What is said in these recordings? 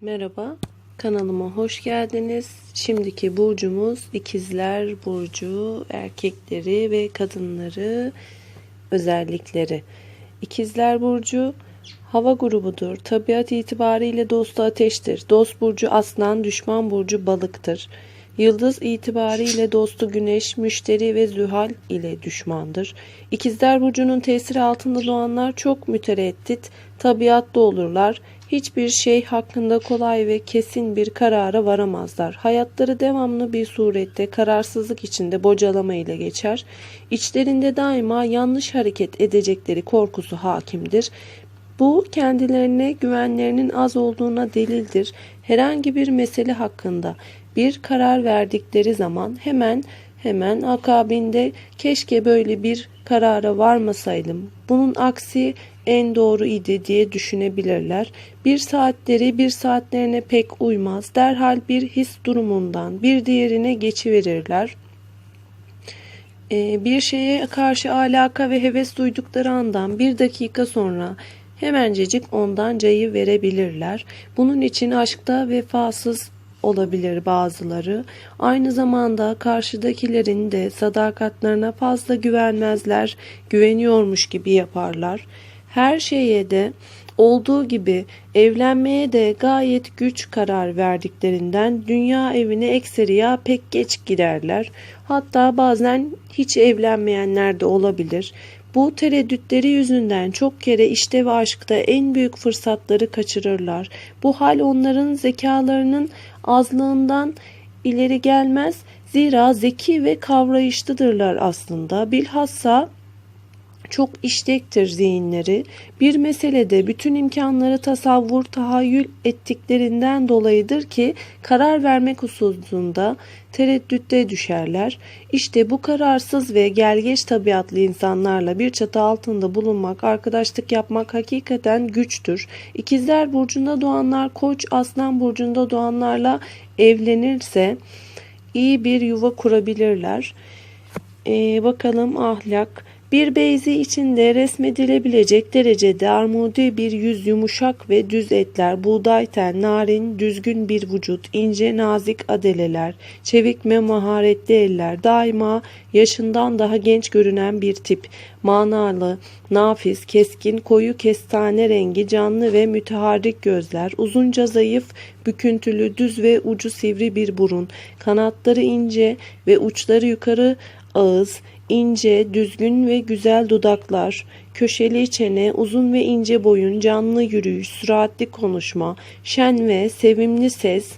Merhaba, kanalıma hoş geldiniz. Şimdiki burcumuz ikizler burcu, erkekleri ve kadınları özellikleri. İkizler burcu hava grubudur. Tabiat itibariyle dostu ateştir. Dost burcu aslan, düşman burcu balıktır. Yıldız itibariyle dostu güneş, müşteri ve zühal ile düşmandır. İkizler burcunun tesiri altında doğanlar çok mütereddit, tabiatlı olurlar. Hiçbir şey hakkında kolay ve kesin bir karara varamazlar. Hayatları devamlı bir surette kararsızlık içinde bocalama ile geçer. İçlerinde daima yanlış hareket edecekleri korkusu hakimdir. Bu kendilerine güvenlerinin az olduğuna delildir. Herhangi bir mesele hakkında bir karar verdikleri zaman hemen hemen akabinde keşke böyle bir karara varmasaydım. Bunun aksi en doğru idi diye düşünebilirler. Bir saatleri bir saatlerine pek uymaz. Derhal bir his durumundan bir diğerine geçiverirler. Ee, bir şeye karşı alaka ve heves duydukları andan bir dakika sonra hemencecik ondan cayı verebilirler. Bunun için aşkta vefasız olabilir bazıları. Aynı zamanda karşıdakilerin de sadakatlerine fazla güvenmezler, güveniyormuş gibi yaparlar. Her şeye de olduğu gibi evlenmeye de gayet güç karar verdiklerinden dünya evine ekseriya pek geç giderler. Hatta bazen hiç evlenmeyenler de olabilir. Bu tereddütleri yüzünden çok kere işte ve aşkta en büyük fırsatları kaçırırlar. Bu hal onların zekalarının azlığından ileri gelmez. Zira zeki ve kavrayışlıdırlar aslında. Bilhassa çok işlektir zihinleri. Bir meselede bütün imkanları tasavvur, tahayyül ettiklerinden dolayıdır ki karar vermek hususunda tereddütte düşerler. İşte bu kararsız ve gelgeç tabiatlı insanlarla bir çatı altında bulunmak, arkadaşlık yapmak hakikaten güçtür. İkizler burcunda doğanlar Koç, Aslan burcunda doğanlarla evlenirse iyi bir yuva kurabilirler. Ee, bakalım ahlak bir beyzi içinde resmedilebilecek derecede armudi bir yüz yumuşak ve düz etler, buğday ten, narin, düzgün bir vücut, ince nazik adeleler, çevik ve maharetli eller, daima yaşından daha genç görünen bir tip, manalı, nafiz, keskin, koyu kestane rengi, canlı ve müteharrik gözler, uzunca zayıf, büküntülü, düz ve ucu sivri bir burun, kanatları ince ve uçları yukarı ağız, ince, düzgün ve güzel dudaklar, köşeli çene, uzun ve ince boyun, canlı yürüyüş, süratli konuşma, şen ve sevimli ses,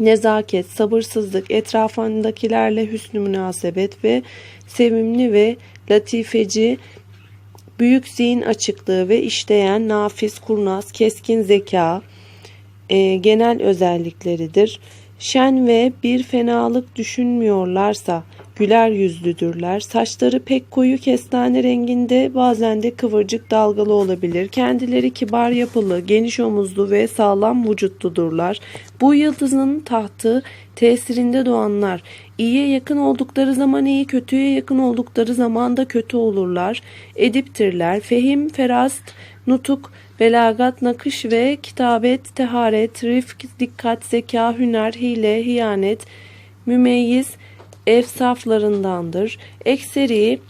nezaket, sabırsızlık, etrafındakilerle hüsnü münasebet ve sevimli ve latifeci, büyük zihin açıklığı ve işleyen, nafiz, kurnaz, keskin zeka, e, genel özellikleridir. Şen ve bir fenalık düşünmüyorlarsa, Güler yüzlüdürler. Saçları pek koyu kestane renginde bazen de kıvırcık dalgalı olabilir. Kendileri kibar yapılı, geniş omuzlu ve sağlam vücutludurlar. Bu yıldızın tahtı tesirinde doğanlar. İyiye yakın oldukları zaman iyi, kötüye yakın oldukları zaman da kötü olurlar. Ediptirler. Fehim, ferast, nutuk, belagat, nakış ve kitabet, teharet, rifk, dikkat, zeka, hüner, hile, hiyanet, mümeyyiz, efsaflarındandır. Ekseri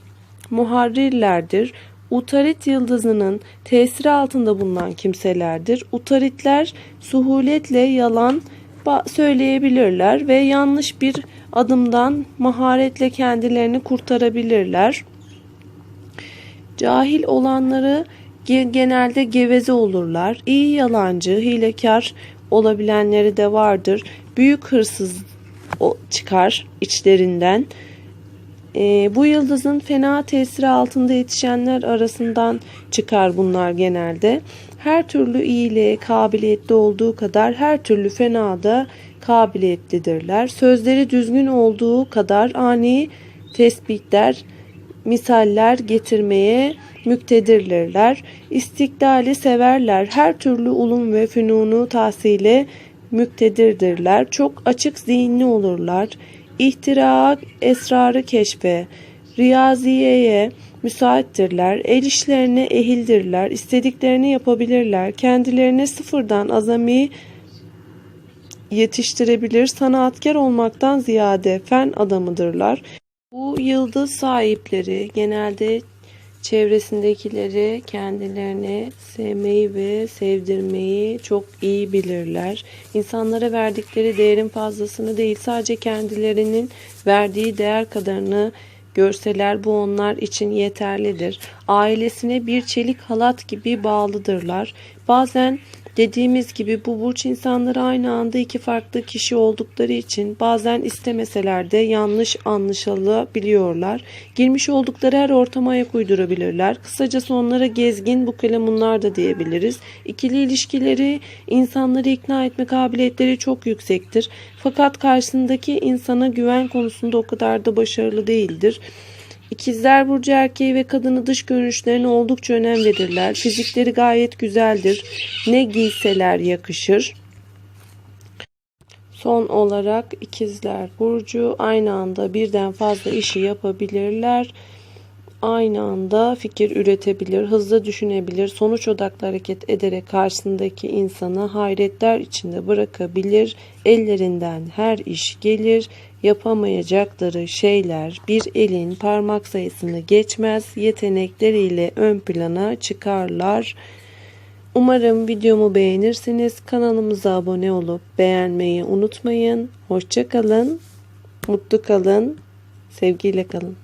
muharrirlerdir. Utarit yıldızının tesiri altında bulunan kimselerdir. Utaritler suhuletle yalan söyleyebilirler ve yanlış bir adımdan maharetle kendilerini kurtarabilirler. Cahil olanları genelde geveze olurlar. İyi yalancı, hilekar olabilenleri de vardır. Büyük hırsız çıkar içlerinden. E, bu yıldızın fena tesiri altında yetişenler arasından çıkar bunlar genelde. Her türlü iyiliğe kabiliyetli olduğu kadar her türlü fena da kabiliyetlidirler. Sözleri düzgün olduğu kadar ani tespitler, misaller getirmeye müktedirlerler. İstiklali severler. Her türlü ulum ve fünunu tahsile müktedirdirler. Çok açık zihinli olurlar. İhtira, esrarı keşfe, riyaziyeye müsaittirler. El işlerine ehildirler. istediklerini yapabilirler. Kendilerine sıfırdan azami yetiştirebilir. Sanatkar olmaktan ziyade fen adamıdırlar. Bu yıldız sahipleri genelde çevresindekileri kendilerini sevmeyi ve sevdirmeyi çok iyi bilirler. İnsanlara verdikleri değerin fazlasını değil sadece kendilerinin verdiği değer kadarını görseler bu onlar için yeterlidir. Ailesine bir çelik halat gibi bağlıdırlar. Bazen Dediğimiz gibi bu burç insanları aynı anda iki farklı kişi oldukları için bazen istemeseler de yanlış anlaşılabiliyorlar. Girmiş oldukları her ortama ayak uydurabilirler. Kısacası onlara gezgin bu kalemunlar da diyebiliriz. İkili ilişkileri insanları ikna etme kabiliyetleri çok yüksektir. Fakat karşısındaki insana güven konusunda o kadar da başarılı değildir. İkizler Burcu erkeği ve kadını dış görünüşlerine oldukça önem verirler. Fizikleri gayet güzeldir. Ne giyseler yakışır. Son olarak ikizler Burcu aynı anda birden fazla işi yapabilirler. Aynı anda fikir üretebilir, hızlı düşünebilir, sonuç odaklı hareket ederek karşısındaki insanı hayretler içinde bırakabilir. Ellerinden her iş gelir, yapamayacakları şeyler bir elin parmak sayısını geçmez, yetenekleriyle ön plana çıkarlar. Umarım videomu beğenirsiniz. Kanalımıza abone olup beğenmeyi unutmayın. Hoşça kalın, mutlu kalın, sevgiyle kalın.